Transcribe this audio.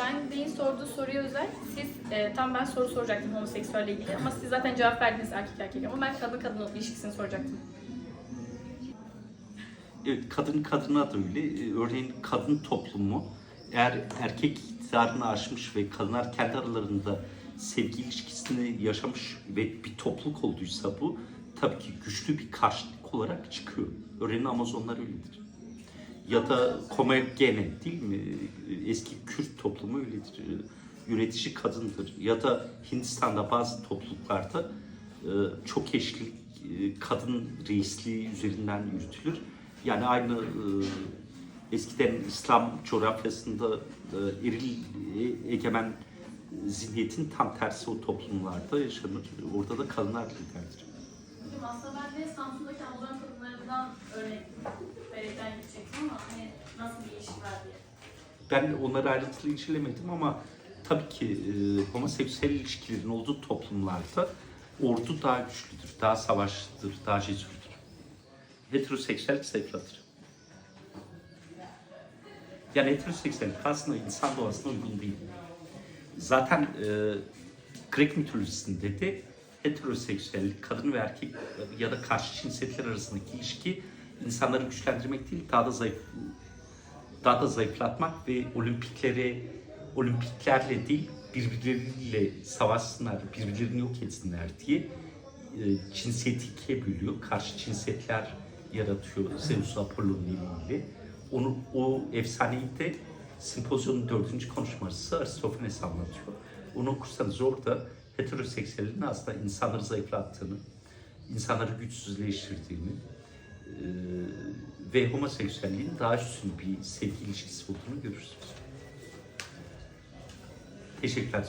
Şahin Bey'in sorduğu soruya özel. Siz, e, tam ben soru soracaktım homoseksüelle ilgili ama siz zaten cevap verdiniz erkek erkek ama ben kadın kadın ilişkisini soracaktım. Evet, kadın kadına da öyle. Ee, Örneğin kadın toplumu eğer erkek iktidarını aşmış ve kadınlar kendi aralarında sevgi ilişkisini yaşamış ve bir topluluk olduysa bu tabii ki güçlü bir karşılık olarak çıkıyor. Örneğin Amazonlar öyledir. Ya da Komagene değil mi? Eski Kürt toplumu öyledir. Yönetici kadındır. Ya da Hindistan'da bazı topluluklarda e, çok eşli e, kadın reisliği üzerinden yürütülür. Yani aynı e, eskiden İslam coğrafyasında eril egemen zihniyetin tam tersi o toplumlarda yaşanır. Orada da kadınlar liderdir. Aslında ben de Samsun'daki Amazon Ben onları ayrıntılı incelemedim ama tabii ki e, homoseksüel ilişkilerin olduğu toplumlarda ordu daha güçlüdür, daha savaşçıdır, daha cesurdur. Heteroseksüel zayıflatır. Yani heteroseksüel aslında insan doğasına uygun değil. Zaten e, Grek mitolojisinde de heteroseksüel kadın ve erkek ya da karşı cinsiyetler arasındaki ilişki insanları güçlendirmek değil, daha da zayıf, daha da zayıflatmak ve olimpikleri olimpiklerle değil birbirleriyle savaşsınlar, birbirlerini yok etsinler diye e, cinsiyeti ikiye bölüyor. Karşı cinsiyetler yaratıyor Zeus Apollon eliyle. Onu, o efsaneyi de sempozyonun dördüncü konuşması Aristofanes anlatıyor. Onu okursanız orada heteroseksüelliğin aslında insanları zayıflattığını, insanları güçsüzleştirdiğini, e, ve homoseksüelliğin daha üstün bir sevgi ilişkisi olduğunu görürsünüz. Teşekkürler.